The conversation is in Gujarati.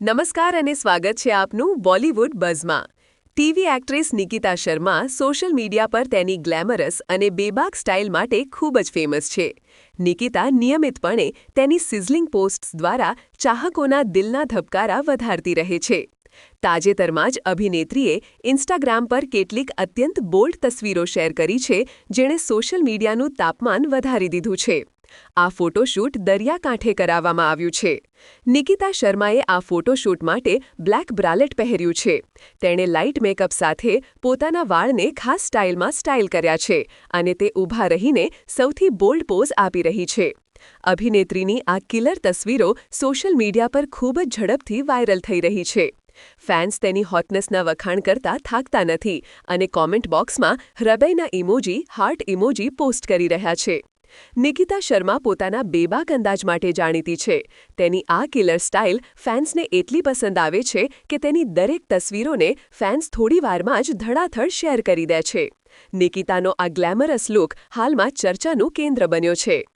નમસ્કાર અને સ્વાગત છે આપનું Bollywood બઝમાં. TV actress Nikita Sharma social media પર તેની ગ્લેમરસ અને બેબાક સ્ટાઇલ માટે ખૂબ જ ફેમસ છે. નિકિતા નિયમિતપણે તેની સિઝલિંગ પોસ્ટ્સ દ્વારા ચાહકોના દિલના ધબકારા વધારતી રહે છે. તાજેતરમાં જ અભિનેત્રીએ ઇન્સ્ટાગ્રામ પર કેટલીક અત્યંત બોલ્ડ તસવીરો શેર કરી છે, જેણે સોશિયલ મીડિયાનું તાપમાન વધારી દીધું છે. આ ફોટોશૂટ દરિયાકાંઠે કરાવવામાં આવ્યું છે. નિકિતા શર્માએ આ ફોટોશૂટ માટે બ્લેક બ્રાલેટ પહેર્યું છે. તેણે લાઇટ મેકઅપ સાથે પોતાના વાળને ખાસ સ્ટાઇલમાં સ્ટાઇલ કર્યા છે અને તે ઊભા રહીને સૌથી બોલ્ડ પોઝ આપી રહી છે. અભિનેત્રીની આ કિલર તસવીરો સોશિયલ મીડિયા પર ખૂબ જ ઝડપથી વાયરલ થઈ રહી છે. ફેન્સ તેની હોટનેસના વખાણ કરતા થાકતા નથી અને કોમેન્ટ બોક્સમાં હૃદયના ઇમોજી, હાર્ટ ઇમોજી પોસ્ટ કરી રહ્યા છે. નિકિતા શર્મા પોતાના બેબાક અંદાજ માટે જાણીતી છે. તેની આ કિલર સ્ટાઇલ ફેન્સને એટલી પસંદ આવે છે કે તેની દરેક તસવીરોને ફેન્સ થોડી વારમાં જ ધડાધડ શેર કરી દે છે. નિકિતાનો આ ગ્લેમરસ લુક હાલમાં ચર્ચાનું કેન્દ્ર બન્યો છે.